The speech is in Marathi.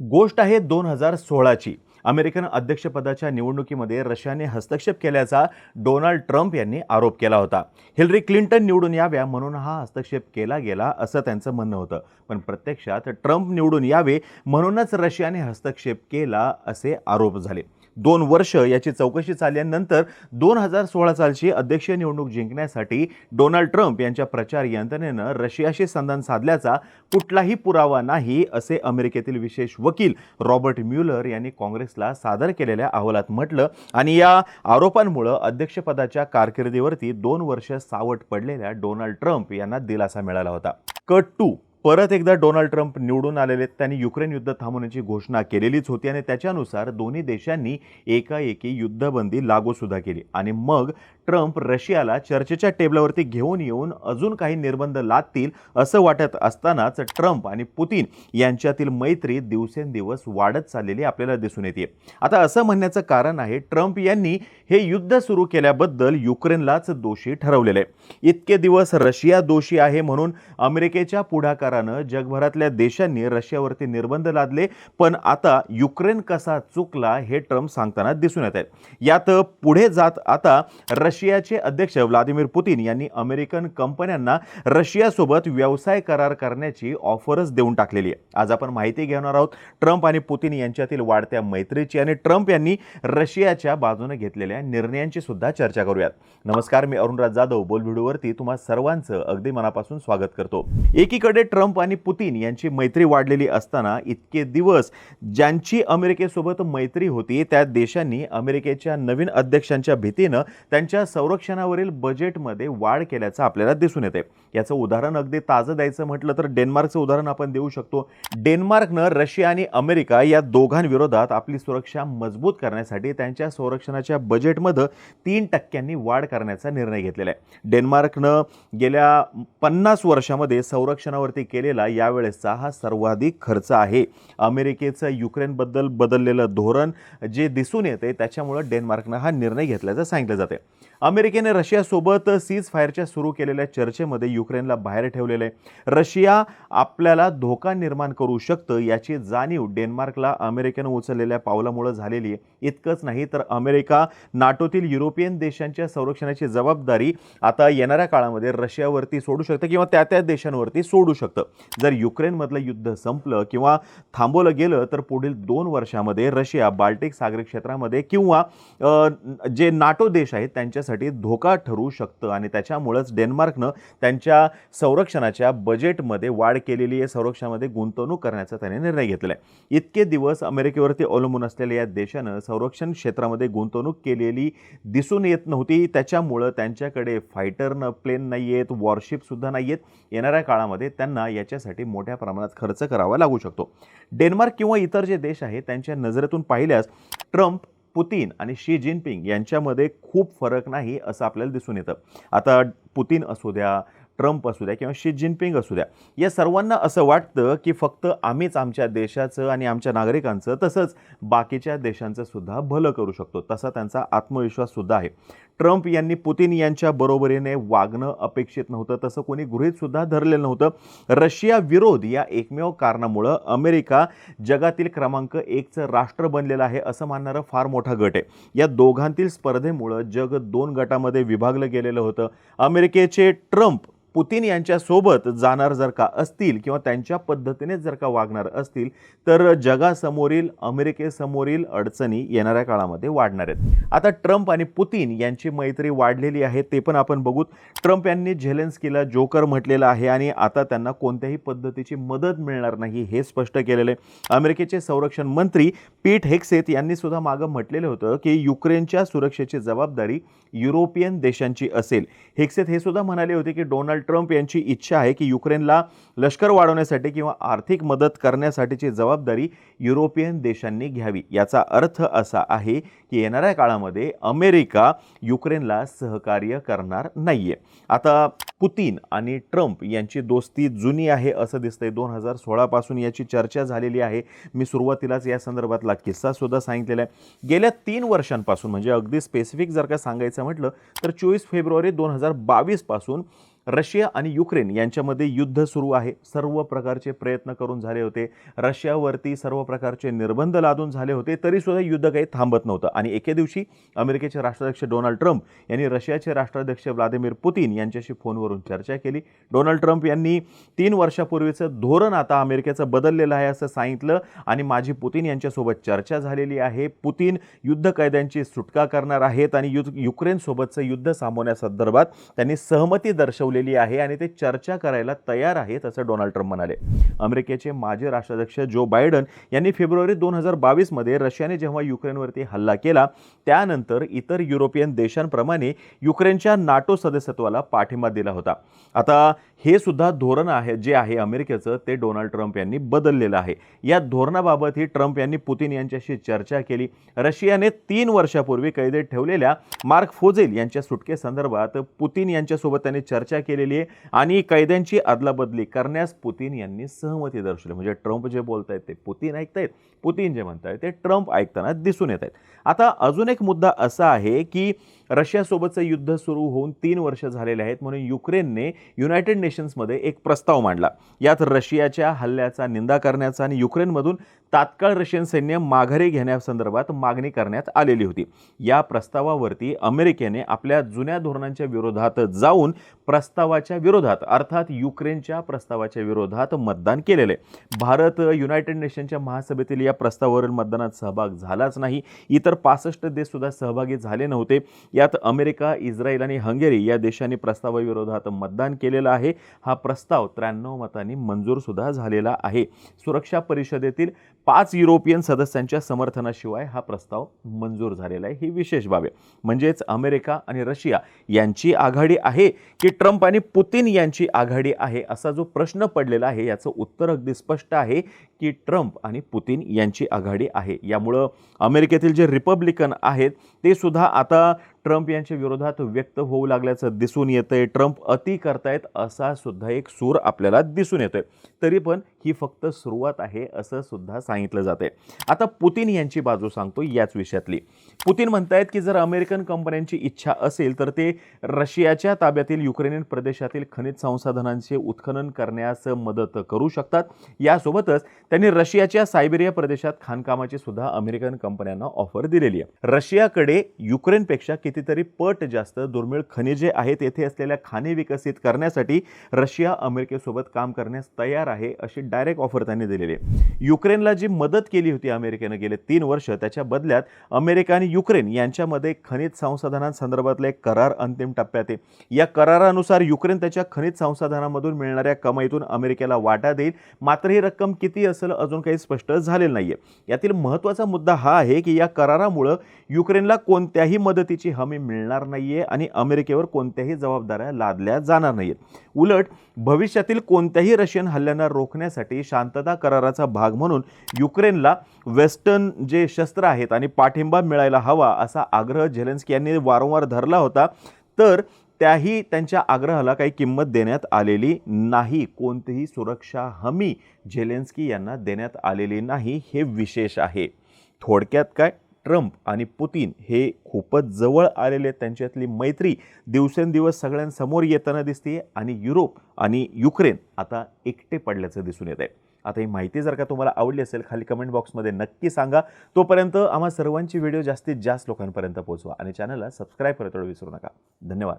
गोष्ट आहे दोन हजार सोळाची. अमेरिकन अध्यक्षपदाच्या निवडणुकीमध्ये रशियाने हस्तक्षेप केल्याचा डोनाल्ड ट्रम्प यांनी आरोप केला होता. हिलरी क्लिंटन निवडून याव्या म्हणून हा हस्तक्षेप केला गेला असं त्यांचं म्हणणं होतं. पण प्रत्यक्षात ट्रम्प निवडून यावे म्हणूनच रशियाने हस्तक्षेप केला असे आरोप झाले. दोन वर्ष याची चौकशी चालल्यानंतर दोन हजार सोळा सालची अध्यक्षीय निवडणूक जिंकण्यासाठी डोनाल्ड ट्रम्प यांच्या प्रचार यंत्रणेनं रशियाशी संधान साधल्याचा कुठलाही पुरावा नाही असे अमेरिकेतील विशेष वकील रॉबर्ट म्युलर यांनी काँग्रेस काँग्रेसला सादर केलेल्या अहवालात म्हटलं आणि या आरोपांमुळं अध्यक्षपदाच्या कारकिर्दीवरती दोन वर्ष सावट पडलेल्या डोनाल्ड ट्रम्प यांना दिलासा मिळाला होता. कट टू परत एकदा डोनाल्ड ट्रम्प निवडून आलेले त्यांनी युक्रेन युद्ध थांबवण्याची घोषणा केलेलीच होती आणि त्याच्यानुसार दोन्ही देशांनी एकाएकी युद्धबंदी लागूसुद्धा केली. आणि मग ट्रम्प रशियाला चर्चेच्या टेबलावरती घेऊन येऊन अजून काही निर्बंध लादतील असं वाटत असतानाच ट्रम्प आणि पुतीन यांच्यातील मैत्री दिवसेंदिवस वाढत चाललेली आपल्याला दिसून येते. आता असं म्हणण्याचं कारण आहे ट्रम्प यांनी हे युद्ध सुरू केल्याबद्दल युक्रेनलाच दोषी ठरवलेलं. आहे इतके दिवस रशिया दोषी आहे म्हणून अमेरिकेच्या पुढाकार पुढाकारानं जगभरातल्या देशांनी रशियावरती निर्बंध लादले पण आता युक्रेन कसा चुकला हे ट्रम्प सांगताना दिसून येत आहे यात पुढे जात आता रशियाचे अध्यक्ष व्लादिमीर पुतीन यांनी अमेरिकन कंपन्यांना रशियासोबत व्यवसाय करार करण्याची ऑफरच देऊन टाकलेली आहे. आज आपण माहिती घेणार आहोत ट्रम्प आणि पुतीन यांच्यातील वाढत्या मैत्रीची आणि ट्रम्प यांनी रशियाच्या बाजूने घेतलेल्या निर्णयांची सुद्धा चर्चा करूयात. नमस्कार मी अरुणराज जाधव. बोलभिडूवरती तुम्हा सर्वांचं अगदी मनापासून स्वागत करतो. एकीकडे ट्रम्प आणि पुतीन यांची मैत्री वाढलेली असताना इतके दिवस ज्यांची अमेरिकेसोबत मैत्री होती त्या देशांनी अमेरिकेच्या नवीन अध्यक्षांच्या भीतीनं त्यांच्या संरक्षणावरील बजेटमध्ये वाढ केल्याचं आपल्याला दिसून येते याचं उदाहरण अगदी ताजं द्यायचं म्हटलं तर डेन्मार्कचं उदाहरण आपण देऊ शकतो. डेन्मार्कनं रशिया आणि अमेरिका या दोघांविरोधात आपली सुरक्षा मजबूत करण्यासाठी त्यांच्या संरक्षणाच्या बजेटमध्ये तीन टक्क्यांनी वाढ करण्याचा निर्णय घेतलेला आहे. डेन्मार्कनं गेल्या पन्नास वर्षामध्ये संरक्षणावरती केलेला यावेळेसचा हा सर्वाधिक खर्च आहे. अमेरिकेचं युक्रेनबद्दल बदललेलं धोरण जे दिसून येते त्याच्यामुळं डेन्मार्कनं हा निर्णय घेतल्याचं सांगितलं जाते अमेरिकेने रशियासोबत सीज फायरच्या सुरू केलेल्या चर्चेमध्ये युक्रेनला बाहेर ठेवलेलं आहे. रशिया आपल्याला धोका निर्माण करू शकतं याची जाणीव डेन्मार्कला अमेरिकेनं उचललेल्या पावलामुळं झालेली आहे. इतकंच नाही तर अमेरिका नाटोतील युरोपियन देशांच्या संरक्षणाची जबाबदारी आता येणाऱ्या काळामध्ये रशियावरती सोडू शकतं किंवा त्या त्या देशांवरती सोडू शकतं. जर युक्रेनमधलं युद्ध संपलं किंवा थांबवलं गेलं तर पुढील दोन वर्षामध्ये रशिया बाल्टिक सागरी क्षेत्रामध्ये किंवा जे नाटो देश आहेत त्यांच्यासाठी धोका ठरू शकतं. आणि त्याच्यामुळंच डेन्मार्कनं त्यांच्या संरक्षणाच्या बजेटमध्ये वाढ केलेली आहे. संरक्षणामध्ये गुंतवणूक करण्याचा त्याने निर्णय घेतलेला आहे इतके दिवस अमेरिकेवरती अवलंबून असलेल्या या देशानं संरक्षण क्षेत्रामध्ये गुंतवणूक केलेली दिसून येत नव्हती. त्याच्यामुळं त्यांच्याकडे फायटर न प्लेन नाही आहेत वॉरशिपसुद्धा नाही आहेत येणाऱ्या काळामध्ये त्यांना याच्यासाठी मोठ्या प्रमाणात खर्च करावा लागू शकतो. डेन्मार्क किंवा इतर जे देश आहेत त्यांच्या नजरेतून पाहिल्यास ट्रम्प पुतीन आणि शी जिनपिंग यांच्यामध्ये खूप फरक नाही असं आपल्याला दिसून येतं. आता पुतीन असू द्या ट्रम्प असू द्या किंवा शी जिनपिंग असू द्या या सर्वांना असं वाटतं की फक्त आम्हीच आमच्या देशाचं आणि आमच्या नागरिकांचं तसंच बाकीच्या देशांचं सुद्धा भलं करू शकतो. तसा त्यांचा आत्मविश्वाससुद्धा आहे. ट्रम्प यांनी पुतीन यांच्या बरोबरीने वागणं अपेक्षित नव्हतं. तसं कोणी गृहितसुद्धा धरलेलं नव्हतं. रशिया विरोध या एकमेव कारणामुळं अमेरिका जगातील क्रमांक एकचं राष्ट्र बनलेलं आहे असं मानणारं फार मोठा गट आहे. या दोघांतील स्पर्धेमुळं जग दोन गटामध्ये विभागलं गेलेलं होतं. अमेरिकेचे ट्रम्प पुतीन यांच्यासोबत जाणार जर का असतील किंवा त्यांच्या पद्धतीने जर का वागणार असतील तर जगासमोरील अमेरिकेसमोरील अडचणी येणाऱ्या काळामध्ये वाढणार आहेत. आता ट्रम्प आणि पुतीन यांची मैत्री वाढलेली आहे ते पण आपण बघू ट्रम्प यांनी झेलेन्स्कीला जोकर म्हटलेलं आहे आणि आता त्यांना कोणत्याही पद्धतीची मदत मिळणार नाही हे स्पष्ट केलेलं आहे. अमेरिकेचे संरक्षण मंत्री पीट हेक्सेत यांनी सुद्धा मागं म्हटलेलं होतं की युक्रेनच्या सुरक्षेची जबाबदारी युरोपियन देशांची असेल. हेक्सेत हे सुद्धा म्हणाले होते की डोनाल्ड ट्रम्प यांची इच्छा आहे की युक्रेनला लष्कर वाढवण्यासाठी किंवा आर्थिक मदत करण्यासाठीची जबाबदारी युरोपियन देशांनी घ्यावी याचा अर्थ असा आहे की येणाऱ्या काळामध्ये अमेरिका युक्रेनला सहकार्य करणार नाही आहे आता पुतीन आणि ट्रम्प यांची दोस्ती जुनी आहे असं दिसतंय. दोन हजार सोळापासून याची चर्चा झालेली आहे. मी सुरुवातीलाच या संदर्भातला किस्सासुद्धा सांगितलेला आहे. गेल्या तीन वर्षांपासून म्हणजे अगदी स्पेसिफिक जर का सांगायचं म्हटलं तर चोवीस फेब्रुवारी दोन हजार बावीसपासून रशिया आणि युक्रेन यांच्यामध्ये युद्ध सुरू आहे. सर्व प्रकारचे प्रयत्न करून झाले होते. रशियावरती सर्व प्रकारचे निर्बंध लादून झाले होते. तरीसुद्धा युद्ध काही थांबत नव्हतं. आणि एके दिवशी अमेरिकेचे राष्ट्राध्यक्ष डोनाल्ड ट्रम्प यांनी रशियाचे राष्ट्राध्यक्ष व्लादिमीर पुतीन यांच्याशी फोनवरून चर्चा केली. डोनाल्ड ट्रम्प यांनी तीन वर्षापूर्वीचं धोरण आता अमेरिकेचं बदललेलं आहे असं सांगितलं आणि माझी पुतीन यांच्यासोबत चर्चा झालेली आहे. पुतीन युद्ध कैद्यांची सुटका करणार आहेत आणि युद्ध युक्रेनसोबतचं युद्ध थांबवण्यासंदर्भात त्यांनी सहमती दर्शवली दर्शवलेली आहे आणि ते चर्चा करायला तयार आहेत असं डोनाल्ड ट्रम्प म्हणाले. अमेरिकेचे माजी राष्ट्राध्यक्ष जो बायडन यांनी फेब्रुवारी दोन हजार बावीसमध्ये रशियाने जेव्हा युक्रेनवरती हल्ला केला त्यानंतर इतर युरोपियन देशांप्रमाणे युक्रेनच्या नाटो सदस्यत्वाला पाठिंबा दिला होता. आता हे सुद्धा धोरण आहे जे आहे अमेरिकेचं ते डोनाल्ड ट्रम्प यांनी बदललेलं आहे. या धोरणाबाबतही ट्रम्प यांनी पुतीन यांच्याशी चर्चा केली. रशियाने तीन वर्षापूर्वी कैदेत ठेवलेल्या मार्क फोजेल यांच्या सुटकेसंदर्भात पुतीन यांच्यासोबत त्यांनी चर्चा केलेली आहे आणि कैद्यांची अदलाबदली करण्यास पुतीन यांनी सहमती दर्शवली. म्हणजे ट्रम्प जे बोलत आहेत ते पुतीन ऐकतायत पुतीन जे म्हणतायत ते ट्रम्प ऐकताना दिसून येत आहेत आता अजून एक मुद्दा असा आहे की रशियासोबतचं युद्ध सुरू होऊन तीन वर्ष झालेले आहेत म्हणून युक्रेनने युनायटेड नेशन्समध्ये एक प्रस्ताव मांडला. यात रशियाच्या हल्ल्याचा निंदा करण्याचा आणि युक्रेनमधून तात्काळ रशियन सैन्य माघारी घेण्यासंदर्भात मागणी करण्यात आलेली होती. या प्रस्तावावरती अमेरिकेने आपल्या जुन्या धोरणांच्या विरोधात जाऊन प्रस्तावाच्या विरोधात अर्थात युक्रेनच्या प्रस्तावाच्या विरोधात मतदान केलेलं. आहे भारत युनायटेड नेशनच्या महासभेतील या प्रस्तावावरील मतदानात सहभाग झालाच नाही. इतर पासष्ट देशसुद्धा सहभागी झाले नव्हते. यात अमेरिका इस्रायल आणि हंगेरी या देशांनी प्रस्तावाविरोधात मतदान केलेलं आहे. हा प्रस्ताव त्र्याण्णव मतांनी मंजूरसुद्धा झालेला आहे. सुरक्षा परिषदेतील पाच युरोपियन सदस्यांच्या समर्थनाशिवाय हा प्रस्ताव मंजूर झालेला आहे. ही विशेष बाब आहे. म्हणजेच अमेरिका आणि रशिया यांची आघाडी आहे की ट्रम्प आणि पुतीन यांची आघाडी आहे असा जो प्रश्न पडलेला आहे याचं उत्तर अगदी स्पष्ट आहे की ट्रम्प आणि पुतीन यांची आघाडी आहे. यामुळं अमेरिकेतील जे रिपब्लिकन आहेत ते सुद्धा आता ट्रम्प यांच्या विरोधात व्यक्त होऊ लागल्याचं दिसून येतंय. ट्रम्प अति करतायत असा सुद्धा एक सूर आपल्याला दिसून येतोय. तरी पण ही फक्त सुरुवात आहे असं सुद्धा सांगितलं जाते आता पुतीन यांची बाजू सांगतो याच विषयातली. पुतीन म्हणतायत की जर अमेरिकन कंपन्यांची इच्छा असेल तर ते रशियाच्या ताब्यातील युक्रेनियन प्रदेशातील खनिज संसाधनांचे उत्खनन करण्यास मदत करू शकतात. यासोबतच त्यांनी रशियाच्या सायबेरिया प्रदेशात खाणकामाची सुद्धा अमेरिकन कंपन्यांना ऑफर दिलेली आहे. रशियाकडे युक्रेनपेक्षा कितीतरी पट जास्त दुर्मिळ खनिजे आहेत येथे असलेल्या खाणे विकसित करण्यासाठी रशिया अमेरिकेसोबत काम करण्यास तयार आहे अशी डायरेक्ट ऑफर त्यांनी दिलेली आहे. युक्रेनला जी मदत केली होती अमेरिकेनं गेले तीन वर्ष त्याच्या बदल्यात अमेरिका आणि युक्रेन यांच्यामध्ये खनिज संसाधनांसंदर्भातला एक करार अंतिम टप्प्यात आहे. या करारानुसार युक्रेन त्याच्या खनिज संसाधनामधून मिळणाऱ्या कमाईतून अमेरिकेला वाटा देईल. मात्र ही रक्कम किती असेल अजून काही स्पष्ट झालेलं नाही आहे यातील महत्त्वाचा मुद्दा हा आहे की या करारामुळं युक्रेनला कोणत्याही मदतीची हमी मिळणार नाही आहे आणि अमेरिकेवर कोणत्याही जबाबदाऱ्या लादल्या जाणार नाहीत उलट भविष्यातील कोणत्याही रशियन हल्ल्यांना रोखण्यासाठी शांतता कराराचा भाग म्हणून युक्रेनला वेस्टर्न जे शस्त्र आहेत आणि पाठिंबा मिळायला हवा असा आग्रह झेलेन्स्की यांनी वारंवार धरला होता तर त्याही त्यांच्या आग्रहाला काही किंमत देण्यात आलेली नाही. कोणतीही सुरक्षा हमी झेलेन्स्की यांना देण्यात आलेली नाही हे विशेष आहे. थोडक्यात काय? ट्रम्प आणि पुतीन हे खूपच जवळ आलेले आहेत. त्यांच्यातली मैत्री दिवसेंदिवस सगळ्यांसमोर येताना दिसते आणि युरोप आणि युक्रेन आता एकटे पडल्याचं दिसून येत आहे आता ही माहिती जर का तुम्हाला आवडली असेल खाली कमेंट बॉक्समध्ये नक्की सांगा. तोपर्यंत आम्हा सर्वांची व्हिडिओ जास्तीत जास्त लोकांपर्यंत पोहोचवा आणि चॅनलला सबस्क्राईब करायला विसरू नका. धन्यवाद.